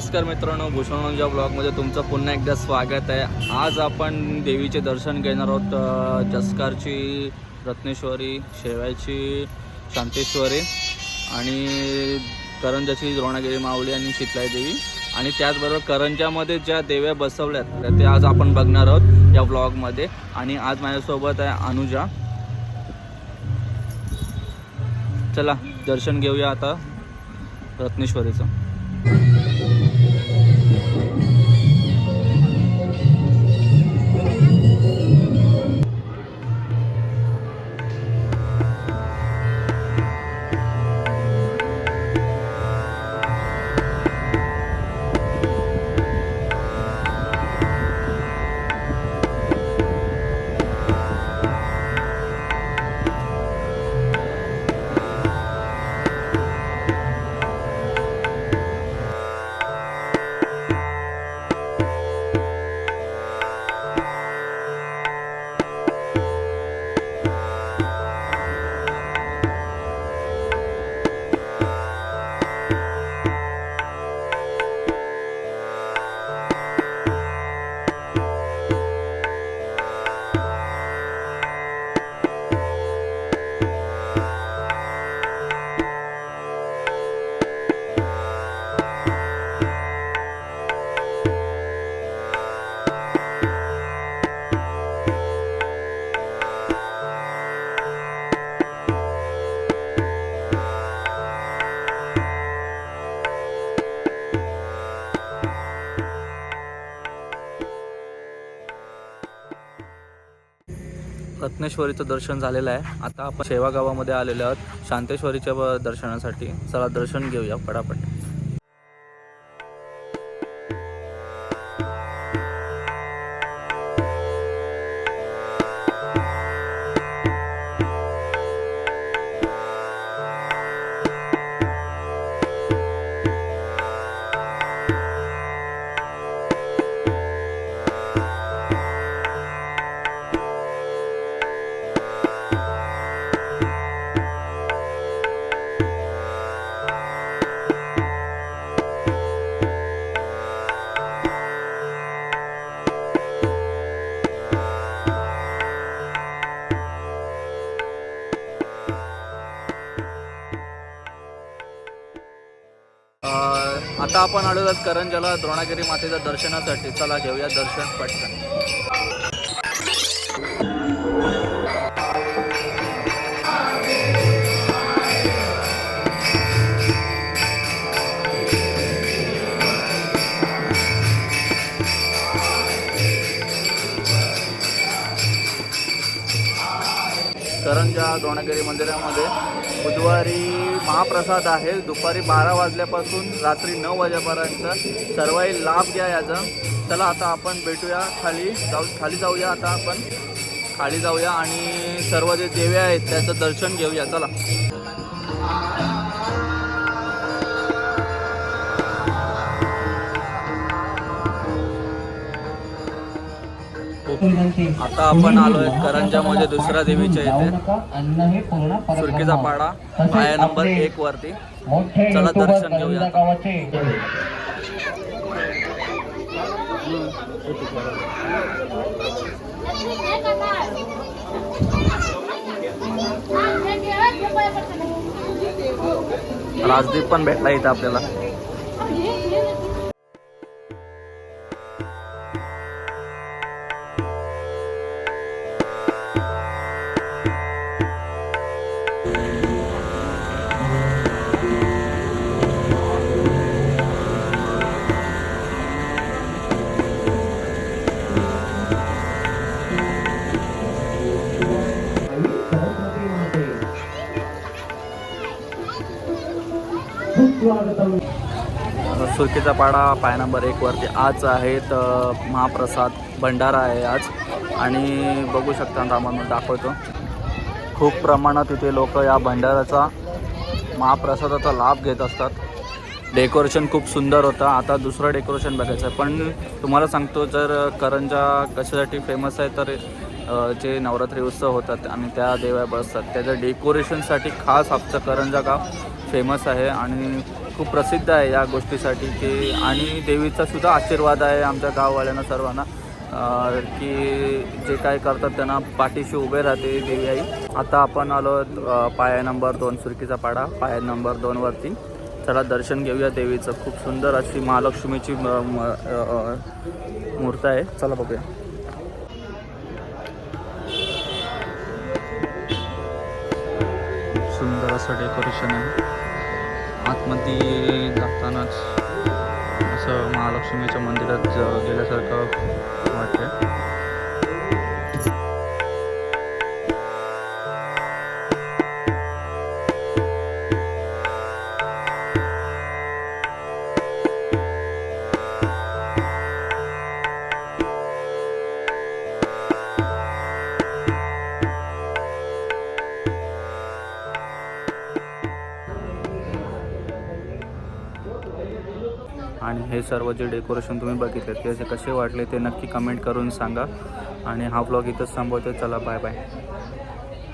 नमस्कार मित्रांनो भूषणांच्या ब्लॉगमध्ये तुमचं पुन्हा एकदा स्वागत आहे. आज आपण देवीचे दर्शन घेणार आहोत जस्कारची रत्नेश्वरी शेवायची शांतेश्वरी आणि करंजाची द्रोणागिरी माऊली आणि शीतलाई देवी आणि त्याचबरोबर करंजामध्ये ज्या देव्या बसवल्यात त्या ते आज आपण बघणार आहोत या ब्लॉगमध्ये आणि आज माझ्यासोबत आहे अनुजा. चला दर्शन घेऊया आता रत्नेश्वरीचं. Thank you. रत्नेश्वरीचं दर्शन झालेलं आहे. आता आपण शेवा गावामध्ये आलेलो आहोत. शांतेश्वरीच्या दर्शनासाठी. चला दर्शन घेऊया पटापट आता आपण आलेलो करंजाला द्रोणागिरी मातेच्या दर्शनासाठी. चला घेऊया दर्शन पटकन. करंजा द्रोणागिरी मंदिरामध्ये बुधवारी महाप्रसाद आहे. दुपारी बारा वाजल्यापासून रात्री नऊ वाजेपर्यंत सर्वही लाभ घ्या याचा. चला आता आपण भेटूया खाली. जाऊ खाली जाऊया आता आपण. खाली जाऊया आणि सर्व जे देवे आहेत त्याचं दर्शन घेऊया. चला. आता आपण आलोय करंजामध्ये दुसऱ्या देवीच्या इथे. अन्न सुरकीचा पाडा. पाया नंबर एक वरती. चला दर्शन घेऊया. राजदीप पण भेटला इथं आपल्याला. सुरकीचा पाडा पाय नंबर एक वरती आज आहेत महाप्रसाद भंडारा आहे आज. आणि बघू शकता आम्हाला दाखवतो. खूप प्रमाणात इथे लोक या भंडाराचा महाप्रसादाचा लाभ घेत असतात. डेकोरेशन खूप सुंदर होतं. आता दुसरं डेकोरेशन बघायचं आहे. पण तुम्हाला सांगतो जर करंजा कशासाठी फेमस आहे तर जे नवरात्री उत्सव होतात आणि त्या देवा बसतात. त्याच्या डेकोरेशनसाठी खास आमचं करंजा गाव फेमस आहे आणि खूप प्रसिद्ध आहे या गोष्टीसाठी की आणि देवीचा सुद्धा आशीर्वाद आहे आमच्या गाववाल्यांना सर्वांना. की जे काय करतात त्यांना पाठीशी उभे राहते देवी आई. आता आपण आलो पाया नंबर दोन सुरकीचा पाडा. पाया नंबर दोनवरती चला दर्शन घेऊया देवीचं. खूप सुंदर अशी महालक्ष्मीची म- मूर्त आहे. चला बघूया. असं डेकोरेशन आहे आतमध्ये जातानाच असं महालक्ष्मीच्या मंदिरात गेल्यासारखं वाटतं आणि हे सर्व जे डेकोरेशन तुम्ही बघितले ते असे कसे वाटले ते नक्की कमेंट करून सांगा. आणि हा ब्लॉग इथंच थांबवतो. चला बाय बाय